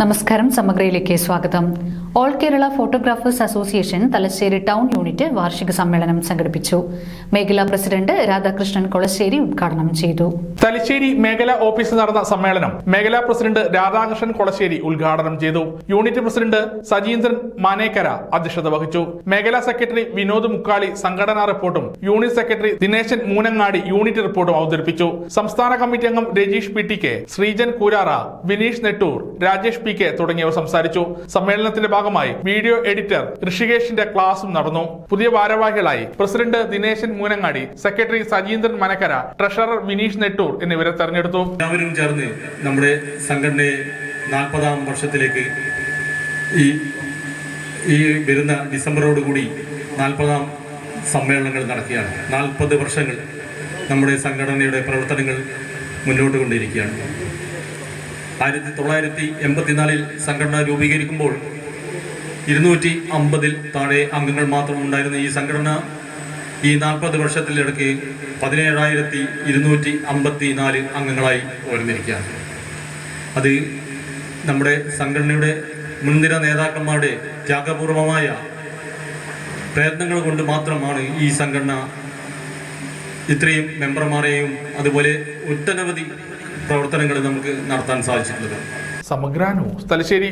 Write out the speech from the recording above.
നമസ്കാരം സമഗ്രയിലേക്ക് സ്വാഗതം. All Kerala photographers association Thalassery town unit വാർഷിക സമ്മേളനം സംഘടിപ്പിച്ചു. മേഖലാ പ്രസിഡന്റ് രാധാകൃഷ്ണൻ കൊളശ്ശേരി ഉദ്ഘാടനം ചെയ്തു. തലശ്ശേരി മേഖലാ ഓഫീസിൽ നടന്ന സമ്മേളനം മേഖലാ പ്രസിഡന്റ് രാധാകൃഷ്ണൻ കൊളശ്ശേരി ഉദ്ഘാടനം ചെയ്തു. യൂണിറ്റ് പ്രസിഡന്റ് സജീന്ദ്രൻ മാനേക്കര അധ്യക്ഷത വഹിച്ചു. മേഖലാ സെക്രട്ടറി വിനോദ് മുക്കാളി സംഘടനാ റിപ്പോർട്ടും unit secretary Dineshan Moonangadi unit റിപ്പോർട്ടും അവതരിപ്പിച്ചു. സംസ്ഥാന കമ്മിറ്റി അംഗം Rajeesh P T K Sreejan Koorara Vineesh Nettoor Rajesh P K തുടങ്ങിയവർ സംസാരിച്ചു. സമ്മേളനത്തിന്റെ ഭാഗമായി വീഡിയോ എഡിറ്റർ ഋഷികേഷിന്റെ ക്ലാസും നടന്നു. പുതിയ ഭാരവാഹികളായി president Dineshan Moonangadi secretary Sajeendran Manakkara treasurer Vineesh Nettoor എന്നിവരെ തെരഞ്ഞെടുത്തു. എല്ലാവരും ചേർന്ന് നമ്മുടെ സംഘടനയെ നാൽപ്പതാം വർഷത്തിലേക്ക് ഈ ഈ വരുന്ന ഡിസംബറോടുകൂടി നാൽപ്പതാം സമ്മേളനങ്ങൾ നടക്കുകയാണ്. നാൽപ്പത് വർഷങ്ങൾ നമ്മുടെ സംഘടനയുടെ പ്രവർത്തനങ്ങൾ മുന്നോട്ട് കൊണ്ടിരിക്കുകയാണ്. ആയിരത്തി തൊള്ളായിരത്തി എൺപത്തിനാലിൽ സംഘടന രൂപീകരിക്കുമ്പോൾ ഇരുന്നൂറ്റി അമ്പതിൽ താഴെ അംഗങ്ങൾ മാത്രം ഉണ്ടായിരുന്ന ഈ സംഘടന ഈ നാൽപ്പത് വർഷത്തിലിടയ്ക്ക് പതിനേഴായിരത്തി ഇരുന്നൂറ്റി അമ്പത്തി നാല് അംഗങ്ങളായി ഉയർന്നിരിക്കുകയാണ്. അത് നമ്മുടെ സംഘടനയുടെ മുൻനിര നേതാക്കന്മാരുടെ ത്യാഗപൂർവമായ പ്രയത്നങ്ങൾ കൊണ്ട് മാത്രമാണ് ഈ സംഘടന ഇത്രയും മെമ്പർമാരെയും അതുപോലെ ഒട്ടനവധി പ്രവർത്തനങ്ങൾ നമുക്ക് നടത്താൻ സാധിച്ചിട്ടുള്ളത്. സമഗ്രാനോ? തലശ്ശേരി